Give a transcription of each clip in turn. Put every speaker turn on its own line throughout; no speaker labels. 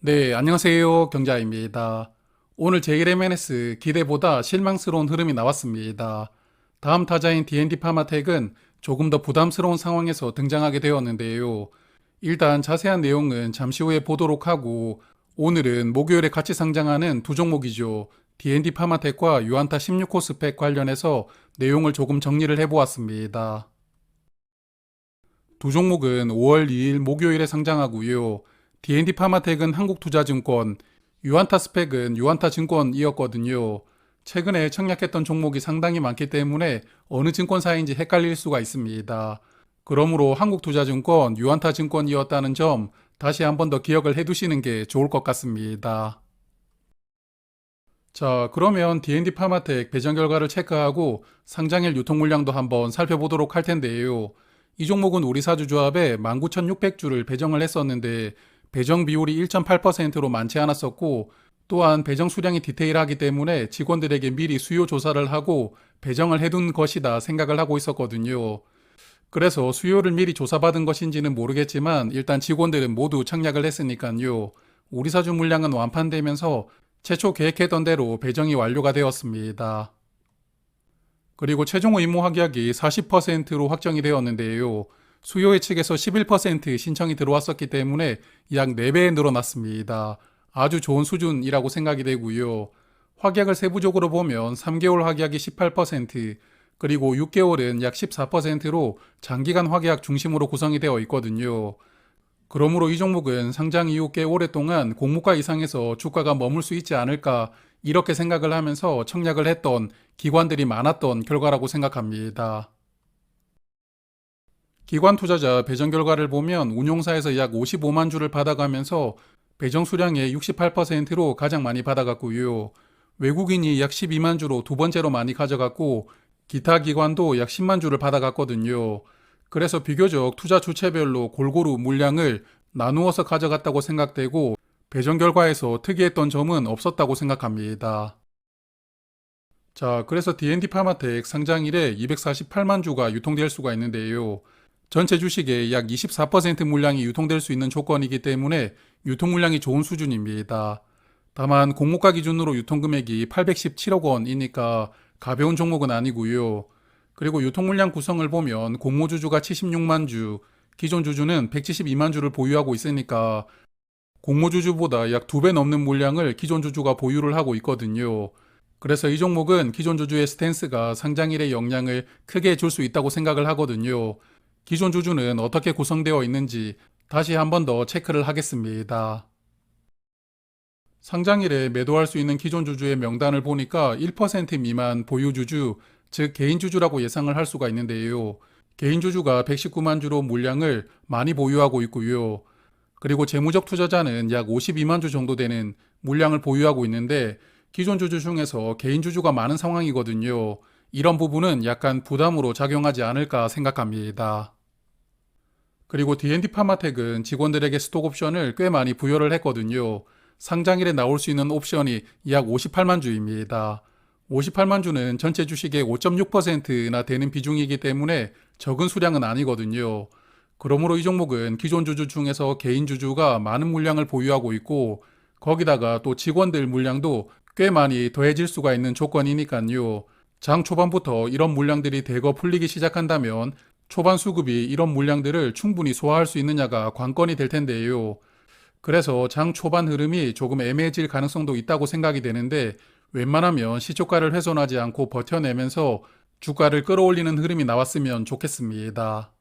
네, 안녕하세요. 경자입니다. 오늘 제1MNS 기대보다 실망스러운 흐름이 나왔습니다. 다음 타자인 D&D 파마텍은 조금 더 부담스러운 상황에서 등장하게 되었는데요. 일단 자세한 내용은 잠시 후에 보도록 하고 오늘은 목요일에 같이 상장하는 두 종목이죠. D&D 파마텍과 유안타 16호 스펙 관련해서 내용을 조금 정리를 해보았습니다. 두 종목은 5월 2일 목요일에 상장하고요. D&D 파마텍은 한국투자증권, 유안타 스펙은 유안타증권이었거든요. 최근에 청약했던 종목이 상당히 많기 때문에 어느 증권사인지 헷갈릴 수가 있습니다. 그러므로 한국투자증권, 유안타증권이었다는 점 다시 한 번 더 기억을 해두시는 게 좋을 것 같습니다. 자, 그러면 D&D 파마텍 배정 결과를 체크하고 상장일 유통 물량도 한번 살펴보도록 할 텐데요. 이 종목은 우리 사주조합에 19,600주를 배정을 했었는데 배정 비율이 1.8%로 많지 않았었고 또한 배정 수량이 디테일하기 때문에 직원들에게 미리 수요 조사를 하고 배정을 해둔 것이다 생각을 하고 있었거든요. 그래서 수요를 미리 조사받은 것인지는 모르겠지만 일단 직원들은 모두 청약을 했으니까요. 우리 사주 물량은 완판되면서 최초 계획했던 대로 배정이 완료가 되었습니다. 그리고 최종 의무 확약이 40%로 확정이 되었는데요. 수요회 측에서 11% 신청이 들어왔었기 때문에 약 4배 늘어났습니다. 아주 좋은 수준이라고 생각이 되고요. 확약을 세부적으로 보면 3개월 확약이 18%, 그리고 6개월은 약 14%로 장기간 확약 중심으로 구성이 되어 있거든요. 그러므로 이 종목은 상장 이후 꽤 오랫동안 공모가 이상에서 주가가 머물 수 있지 않을까 이렇게 생각을 하면서 청약을 했던 기관들이 많았던 결과라고 생각합니다. 기관 투자자 배정 결과를 보면 운용사에서 약 55만 주를 받아가면서 배정 수량의 68%로 가장 많이 받아갔고요. 외국인이 약 12만 주로 두 번째로 많이 가져갔고 기타 기관도 약 10만 주를 받아갔거든요. 그래서 비교적 투자 주체별로 골고루 물량을 나누어서 가져갔다고 생각되고 배정 결과에서 특이했던 점은 없었다고 생각합니다. 자, 그래서 D&D 파마텍 상장일에 248만 주가 유통될 수가 있는데요. 전체 주식의 약 24% 물량이 유통될 수 있는 조건이기 때문에 유통 물량이 좋은 수준입니다. 다만 공모가 기준으로 유통 금액이 817억 원이니까 가벼운 종목은 아니고요. 그리고 유통 물량 구성을 보면 공모주주가 76만 주, 기존 주주는 172만 주를 보유하고 있으니까 공모주주보다 약 두 배 넘는 물량을 기존 주주가 보유를 하고 있거든요. 그래서 이 종목은 기존 주주의 스탠스가 상장일의 영향을 크게 줄 수 있다고 생각을 하거든요. 기존 주주는 어떻게 구성되어 있는지 다시 한 번 더 체크를 하겠습니다. 상장일에 매도할 수 있는 기존 주주의 명단을 보니까 1% 미만 보유 주주, 즉 개인 주주라고 예상을 할 수가 있는데요. 개인 주주가 119만 주로 물량을 많이 보유하고 있고요. 그리고 재무적 투자자는 약 52만 주 정도 되는 물량을 보유하고 있는데 기존 주주 중에서 개인 주주가 많은 상황이거든요. 이런 부분은 약간 부담으로 작용하지 않을까 생각합니다. 그리고 D&D 파마텍은 직원들에게 스톡 옵션을 꽤 많이 부여를 했거든요. 상장일에 나올 수 있는 옵션이 약 58만 주입니다. 58만 주는 전체 주식의 5.6%나 되는 비중이기 때문에 적은 수량은 아니거든요. 그러므로 이 종목은 기존 주주 중에서 개인 주주가 많은 물량을 보유하고 있고 거기다가 또 직원들 물량도 꽤 많이 더해질 수가 있는 조건이니까요. 장 초반부터 이런 물량들이 대거 풀리기 시작한다면 초반 수급이 이런 물량들을 충분히 소화할 수 있느냐가 관건이 될 텐데요. 그래서 장 초반 흐름이 조금 애매해질 가능성도 있다고 생각이 되는데 웬만하면 시초가를 훼손하지 않고 버텨내면서 주가를 끌어올리는 흐름이 나왔으면 좋겠습니다.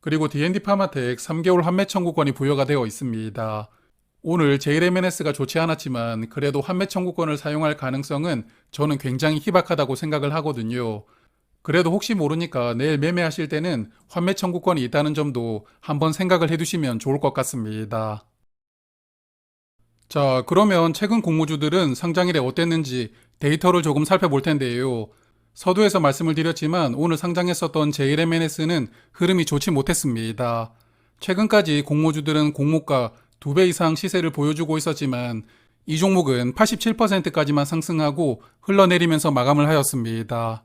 그리고 D&D 파마텍 3개월 환매 청구권이 부여가 되어 있습니다. 오늘 JLMNS가 좋지 않았지만 그래도 환매 청구권을 사용할 가능성은 저는 굉장히 희박하다고 생각을 하거든요. 그래도 혹시 모르니까 내일 매매하실 때는 환매 청구권이 있다는 점도 한번 생각을 해두시면 좋을 것 같습니다. 자, 그러면 최근 공모주들은 상장일에 어땠는지 데이터를 조금 살펴볼 텐데요. 서두에서 말씀을 드렸지만 오늘 상장했었던 JLMNS는 흐름이 좋지 못했습니다. 최근까지 공모주들은 공모가 2배 이상 시세를 보여주고 있었지만 이 종목은 87%까지만 상승하고 흘러내리면서 마감을 하였습니다.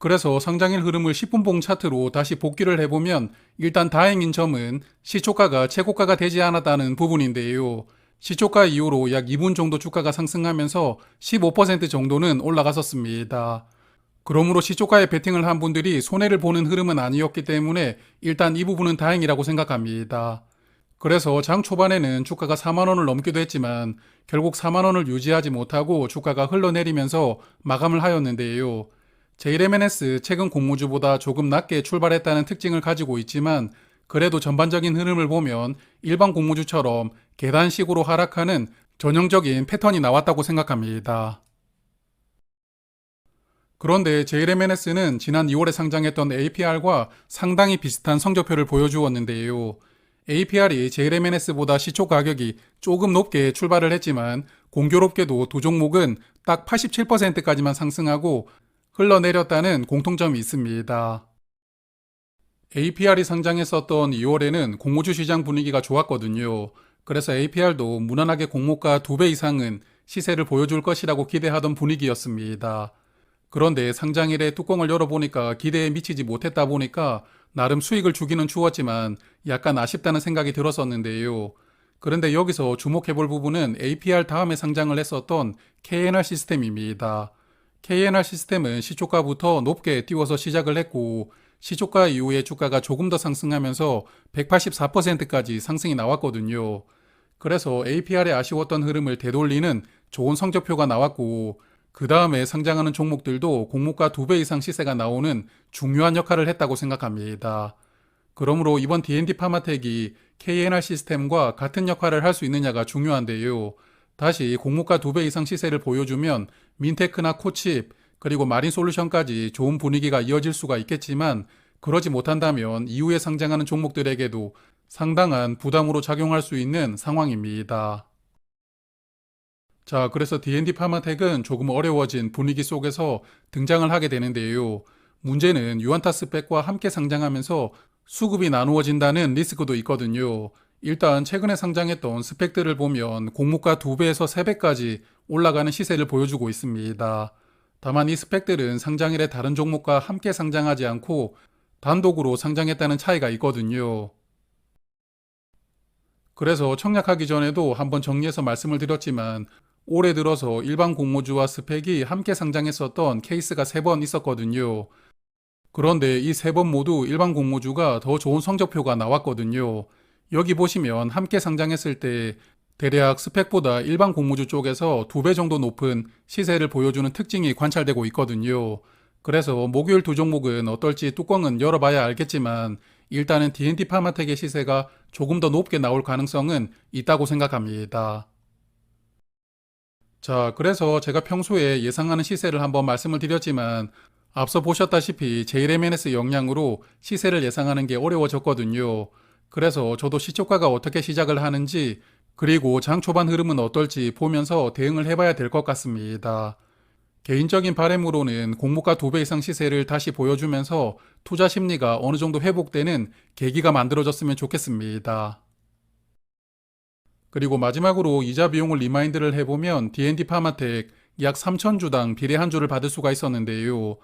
그래서 상장일 흐름을 10분봉 차트로 다시 복귀를 해보면 일단 다행인 점은 시초가가 최고가가 되지 않았다는 부분인데요. 시초가 이후로 약 2분 정도 주가가 상승하면서 15% 정도는 올라갔었습니다. 그러므로 시초가에 베팅을 한 분들이 손해를 보는 흐름은 아니었기 때문에 일단 이 부분은 다행이라고 생각합니다. 그래서 장 초반에는 주가가 4만원을 넘기도 했지만 결국 4만원을 유지하지 못하고 주가가 흘러내리면서 마감을 하였는데요. JLMNS 최근 공모주보다 조금 낮게 출발했다는 특징을 가지고 있지만 그래도 전반적인 흐름을 보면 일반 공모주처럼 계단식으로 하락하는 전형적인 패턴이 나왔다고 생각합니다. 그런데 JLMNS는 지난 2월에 상장했던 APR과 상당히 비슷한 성적표를 보여주었는데요. APR이 JLMNS보다 시초 가격이 조금 높게 출발을 했지만 공교롭게도 두 종목은 딱 87%까지만 상승하고 흘러내렸다는 공통점이 있습니다. APR이 상장했었던 2월에는 공모주 시장 분위기가 좋았거든요. 그래서 APR도 무난하게 공모가 2배 이상은 시세를 보여줄 것이라고 기대하던 분위기였습니다. 그런데 상장일에 뚜껑을 열어보니까 기대에 미치지 못했다 보니까 나름 수익을 주기는 주었지만 약간 아쉽다는 생각이 들었었는데요. 그런데 여기서 주목해볼 부분은 APR 다음에 상장을 했었던 KNR 시스템입니다. KNR 시스템은 시초가부터 높게 띄워서 시작을 했고 시초가 이후에 주가가 조금 더 상승하면서 184%까지 상승이 나왔거든요. 그래서 APR에 아쉬웠던 흐름을 되돌리는 좋은 성적표가 나왔고 그 다음에 상장하는 종목들도 공모가 2배 이상 시세가 나오는 중요한 역할을 했다고 생각합니다. 그러므로 이번 D&D 파마텍이 KNR 시스템과 같은 역할을 할 수 있느냐가 중요한데요. 다시 공모가 2배 이상 시세를 보여주면 민테크나 코칩 그리고 마린 솔루션까지 좋은 분위기가 이어질 수가 있겠지만 그러지 못한다면 이후에 상장하는 종목들에게도 상당한 부담으로 작용할 수 있는 상황입니다. 자, 그래서 D&D 파마텍은 조금 어려워진 분위기 속에서 등장을 하게 되는데요. 문제는 유안타 스펙과 함께 상장하면서 수급이 나누어진다는 리스크도 있거든요. 일단 최근에 상장했던 스펙들을 보면 공모가 2배에서 3배까지 올라가는 시세를 보여주고 있습니다. 다만 이 스펙들은 상장일에 다른 종목과 함께 상장하지 않고 단독으로 상장했다는 차이가 있거든요. 그래서 청약하기 전에도 한번 정리해서 말씀을 드렸지만 올해 들어서 일반 공모주와 스펙이 함께 상장했었던 케이스가 3번 있었거든요. 그런데 이 세 번 모두 일반 공모주가 더 좋은 성적표가 나왔거든요. 여기 보시면 함께 상장했을 때 대략 스펙보다 일반 공모주 쪽에서 두 배 정도 높은 시세를 보여주는 특징이 관찰되고 있거든요. 그래서 목요일 두 종목은 어떨지 뚜껑은 열어봐야 알겠지만 일단은 D&D 파마텍의 시세가 조금 더 높게 나올 가능성은 있다고 생각합니다. 자, 그래서 제가 평소에 예상하는 시세를 한번 말씀을 드렸지만 앞서 보셨다시피 JLMNS 영향으로 시세를 예상하는 게 어려워졌거든요. 그래서 저도 시초가가 어떻게 시작을 하는지 그리고 장 초반 흐름은 어떨지 보면서 대응을 해봐야 될 것 같습니다. 개인적인 바램으로는 공모가 2배 이상 시세를 다시 보여주면서 투자 심리가 어느 정도 회복되는 계기가 만들어졌으면 좋겠습니다. 그리고 마지막으로 이자 비용을 리마인드를 해보면 D&D 파마텍 약 3,000주당 비례 한 주를 받을 수가 있었는데요.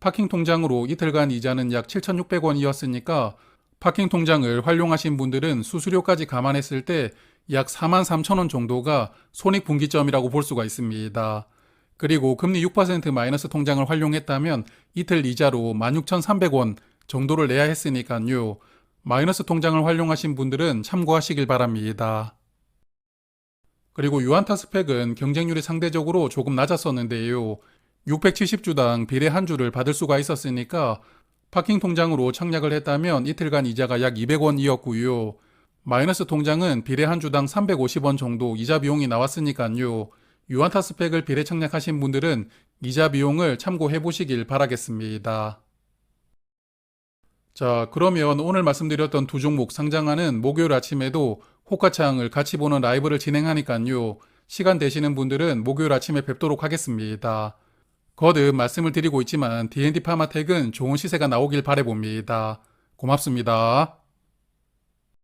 파킹 통장으로 이틀간 이자는 약 7,600원이었으니까 파킹 통장을 활용하신 분들은 수수료까지 감안했을 때 약 4만 3천 원 정도가 손익분기점이라고 볼 수가 있습니다. 그리고 금리 6% 마이너스 통장을 활용했다면 이틀 이자로 16,300원 정도를 내야 했으니까요. 마이너스 통장을 활용하신 분들은 참고하시길 바랍니다. 그리고 유한타 스펙은 경쟁률이 상대적으로 조금 낮았었는데요. 670주당 비례 한 주를 받을 수가 있었으니까 파킹 통장으로 청약을 했다면 이틀간 이자가 약 200원이었고요. 마이너스 통장은 비례 한 주당 350원 정도 이자 비용이 나왔으니까요. 유한타 스펙을 비례 청약하신 분들은 이자 비용을 참고해 보시길 바라겠습니다. 자, 그러면 오늘 말씀드렸던 두 종목 상장하는 목요일 아침에도 호가창을 같이 보는 라이브를 진행하니까요. 시간 되시는 분들은 목요일 아침에 뵙도록 하겠습니다. 거듭 말씀을 드리고 있지만 D&D 파마텍은 좋은 시세가 나오길 바래봅니다. 고맙습니다.